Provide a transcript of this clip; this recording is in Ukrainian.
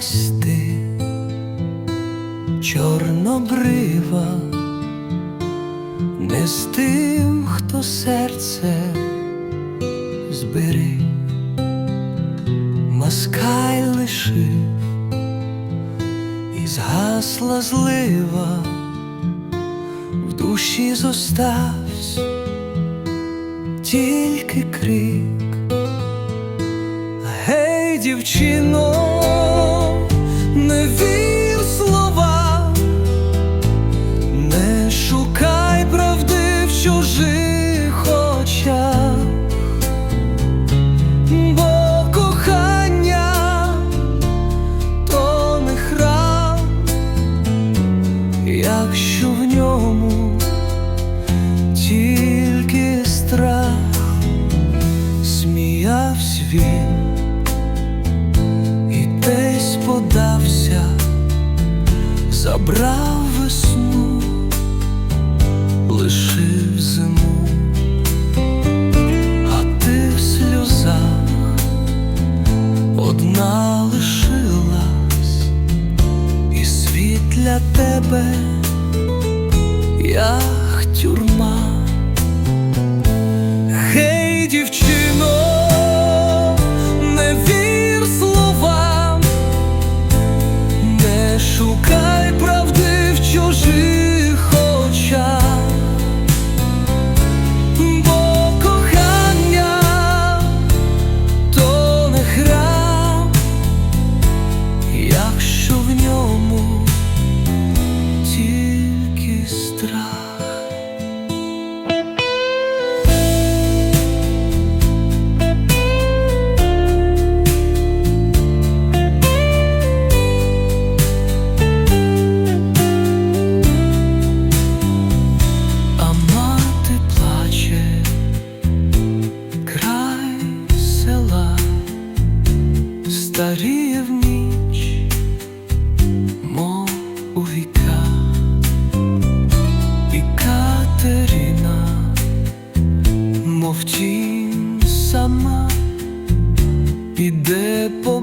З'явилась ти, чорнобрива, не з тим, хто серце зберіг, маскаль лишив, і згасла злива, в душі зоставсь тільки крик. Гей, дівчино, не вір словам, не шукай правди в чужих очах, кохання то не храм, якщо в ньому тільки страх. Сміявсь він забрав весну, лишив зиму, а ти в сльозах одна лишилась, і світ для тебе, як тюрма. старіє в ніч, мов у віка, і Катерина, мовчим тінь сама, піде по.